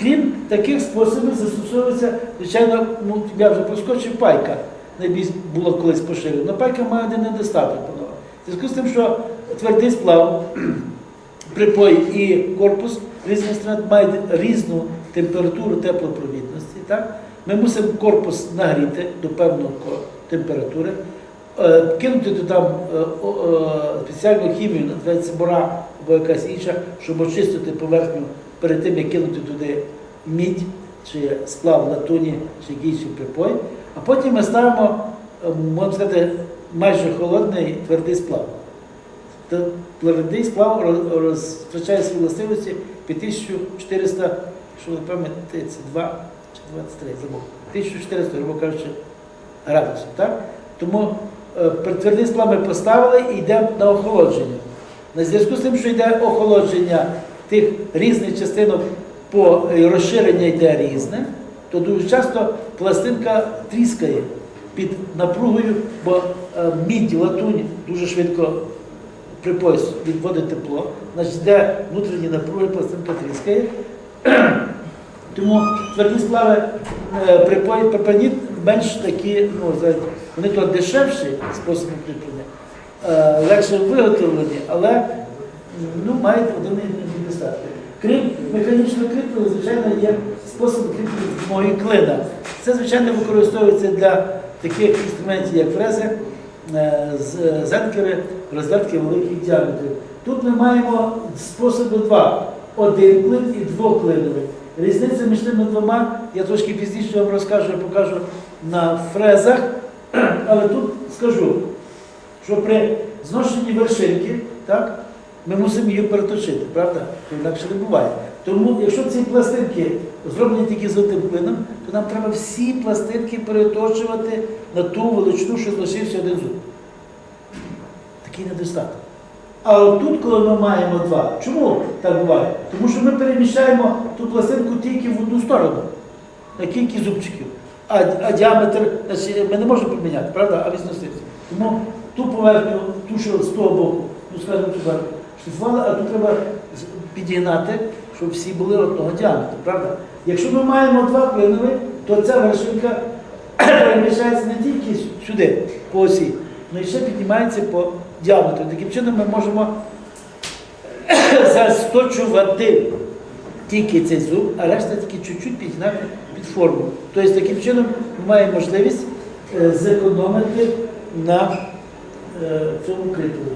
Крім таких способів застосовується, звичайно, ну, я вже проскочив пайка. Найбільш було колись поширено. Але пайка має один недостаток. В зв'язку з тим, що твердий сплав, припой і корпус, різний інструмент мають різну температуру теплопровідності. Так? Ми мусимо корпус нагріти до певної температури, е, кинути туди там е, е, спеціальну хімію, називається бора або якась інша, щоб очистити поверхню перед тим, як кинути туди мідь чи сплав латуні, чи якийсь припой. А потім ми ставимо, е, можна сказати, майже холодний твердий сплав. Твердий сплав роз- розтрачає свої властивості 5400, що ви пам'ятаєте, 2 чи 23, забув. 1400, грубо кажучи, градусів. Так? Тому е, твердий сплав ми поставили і йдемо на охолодження. На зв'язку з тим, що йде охолодження тих різних частинок по е, розширення йде різне, то дуже часто пластинка тріскає під напругою, бо е, мідь, латунь дуже швидко при пояс відводить тепло, значить йде внутрішні напруги, пластинка тріскає. Тому тверді сплави е, припаніт менш такі, ну, вони то дешевші способи кріплення, е, легше виготовлені, але ну, мають один недостаток. Крім механічного кріплення, звичайно, є спосіб кріплення мої клина. Це, звичайно, використовується для таких інструментів, як фрези, е, зенкери, розвертки великих діаметрів. Тут ми маємо способи два: один клин і двоклиновий. Різниця між тими двома, я трошки пізніше вам розкажу, я покажу на фрезах, але тут скажу, що при зношенні вершинки, так, ми мусимо її переточити, правда? Інакше не буває. Тому, якщо ці пластинки зроблені тільки золотим клином, то нам треба всі пластинки переточувати на ту величину, що залишився один зуб. Такий недостаток. А от тут, коли ми маємо два, чому так буває? Тому що ми переміщаємо ту пластинку тільки в одну сторону, на кілька зубчиків. А, а діаметр значить, ми не можемо поміняти, правда? А відносився. Тому ту поверхню, ту, що з того боку, ну скажімо, ту шліфували, а тут треба підігнати, щоб всі були одного діаметру, правда? Якщо ми маємо два клинові, то ця вершинка переміщається не тільки сюди, по осі, але й ще піднімається по діаметру. Таким чином ми можемо засточувати тільки цей зуб, а решта тільки чуть-чуть підігнати під форму. Тобто таким чином ми маємо можливість е, зекономити на е, цьому кріпленні.